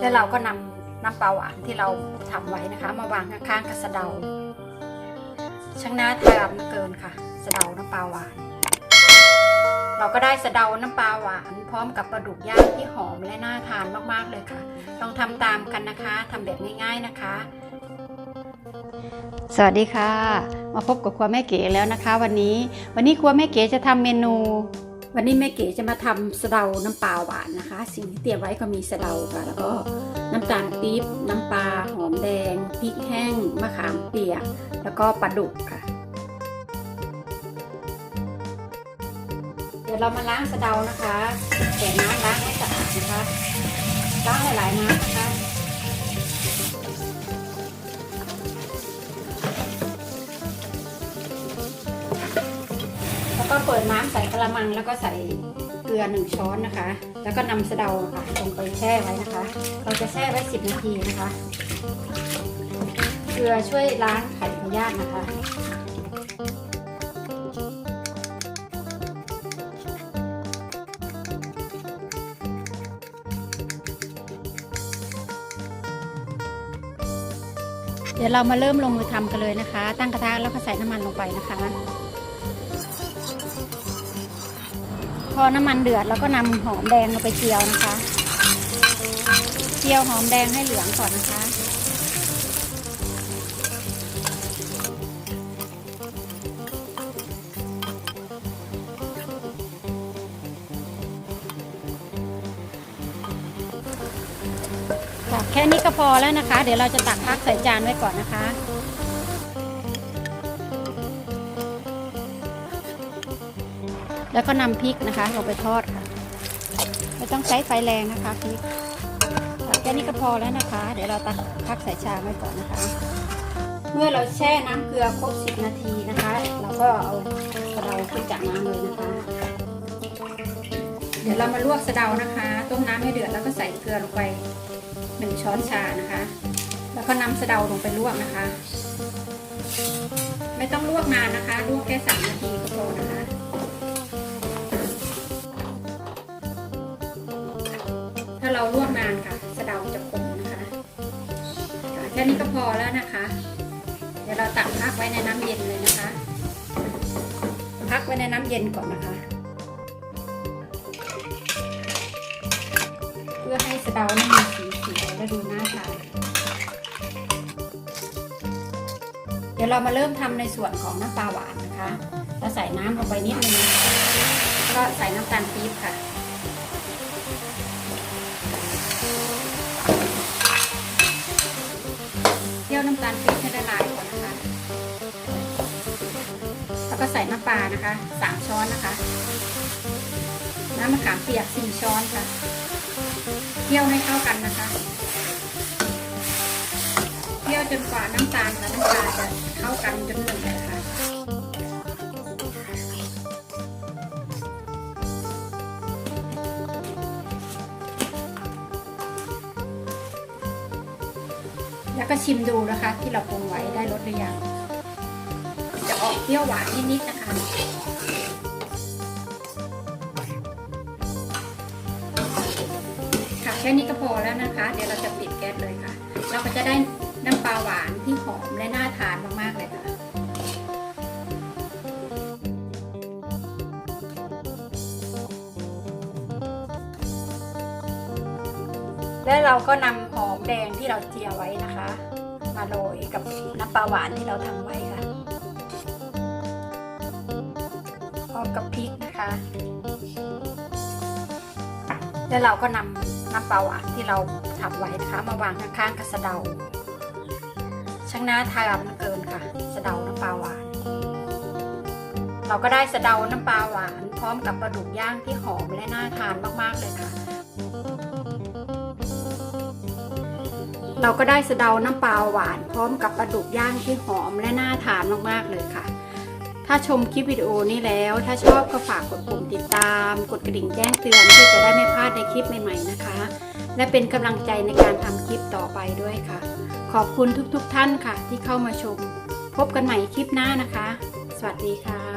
แล้วเราก็นำน้ำปลาหวานที่เราทำไว้นะคะ มาวางข้างๆกับสะเดาช่างน่าทานเกินค่ะ สะเดาน้ำปลาหวาน เราก็ได้สะเดาน้ำปลาหวาน พร้อมกับปลาดุกย่างที่หอมและน่าทานมากๆเลยค่ะ ลองทำตามกันนะคะทำแบบง่ายๆนะคะ สวัสดีค่ะ มาพบกับครัวแม่เก๋แล้วนะคะ วันนี้ วันนี้ครัวแม่เก๋จะทำเมนู วันนี้แม่เก๋จะมาทำสะเดาน้ำปลาหวานนะคะ สิ่งที่เตรียมไว้ก็มีสะเดาค่ะแล้วก็น้ำตาลปี๊บน้ำปลาหอมแดงพริกแห้งมะขามเปียก แล้วก็ปลาดุกค่ะ เดี๋ยวเรามาล้างสะเดานะคะแก่น้ำล้างให้สะอาดนะคะล้างหลายๆน้ำนะคะ เปิดน้ำใส่กระมังแล้วก็ใส่เกลือหนึ่งช้อนนะคะ แล้วก็นำสะเดาค่ะลงไปแช่ไว้นะคะ เราจะแช่ไว้ 10 นาทีนะคะ เกลือช่วยล้างไข่พยาธินะคะเดี๋ยวเรามาเริ่มลงมือทำกันเลยนะคะ ตั้งกระทะแล้วก็ใส่น้ำมันลงไปนะคะ อน้ำมันเดือดแล้วก็นำหอมแดงลงไปเจียวนะคะ เจียวหอมแดงให้เหลืองก่อนนะคะค่ะแค่นี้ก็พอแล้วนะคะ เดี๋ยวเราจะตักพักใส่จานไว้ก่อนนะคะ แล้วก็นำพริกนะคะลงไปทอดค่ะไม่ต้องใช้ไฟแรงนะคะพริกแค่นี้ก็พอแล้วนะคะ เดี๋ยวเราตักพักใส่ชามไว้ก่อนนะคะ เมื่อเราแช่น้ำเกลือครบ 10 นาทีนะคะ เราก็เอาสะเดาขึ้นจากน้ำเลยนะคะ เดี๋ยวเรามาลวกสะเดานะคะ ต้มน้ำให้เดือดแล้วก็ใส่เกลือลงไปหนึ่งช้อนชานะคะ แล้วก็นำสะเดาลงไปลวกนะคะ ไม่ต้องลวกนานนะคะ ลวกแค่สามนาทีก็พอนะคะ ถ้าเราลวกนานค่ะสะเดาจะขมนะคะแค่นี้ก็พอแล้วนะคะ เดี๋ยวเราตักพักไว้ในน้ำเย็นเลยนะคะ พักไว้ในน้ำเย็นก่อนนะคะ เพื่อให้สะเดาไม่มีสีเขียวและดูน่าทานเดี๋ยวเรามาเริ่มทำในส่วนของน้ำปลาหวานนะคะเราใส่น้ำลงไปนิดนึงก็ใส่น้ำตาลปี๊บค่ะำตาลปี๊บให้ละลายก่อนนะคะ แล้วก็ใส่น้ำปลานะคะสามช้อนนะคะ น้ำมะขามเปียกสี่ช้อนค่ะเคี่ยวให้เข้ากันนะคะเคี่ยวจนกว่าน้ำตาลกับน้ำปลาจะเข้ากันจนหนึ่งเลยค่ะ แล้วก็ชิมดูนะคะ ที่เราปรุงไว้ได้รสหรือยัง จะออกเปรี้ยวหวานนิดๆนะคะ ค่ะแค่นี้ก็พอแล้วนะคะ เดี๋ยวเราจะปิดแก๊สเลยค่ะ เราก็จะได้น้ำปลาหวานที่หอมและน่าทานมากๆเลย และเราก็นำหอมแดงที่เราเจียไว้นะคะ มาโรยกับน้ำปลาหวานที่เราทำไว้ค่ะ พร้อมกับพริกนะคะ แล้วเราก็นำน้ำปลาหวานที่เราทำไว้นะคะ มาวางข้างๆกับสะเดาช่างน่าทานเกินค่ะ สะเดาน้ำปลาหวาน เราก็ได้สะเดาน้ำปลาหวาน พร้อมกับปลาดุกย่างที่หอมและน่าทานมากๆเลยค่ะ เราก็ได้สะเดาน้ำปลาหวาน พร้อมกับปลาดุกย่างที่หอมและน่าทานมากๆเลยค่ะ ถ้าชมคลิปวิดีโอนี้แล้ว ถ้าชอบก็ฝากกดปุ่มติดตาม กดกระดิ่งแจ้งเตือนเพื่อจะได้ไม่พลาดในคลิปใหม่ๆนะคะ และเป็นกำลังใจในการทำคลิปต่อไปด้วยค่ะ ขอบคุณทุกๆท่านค่ะ ที่เข้ามาชม พบกันใหม่คลิปหน้านะคะ สวัสดีค่ะ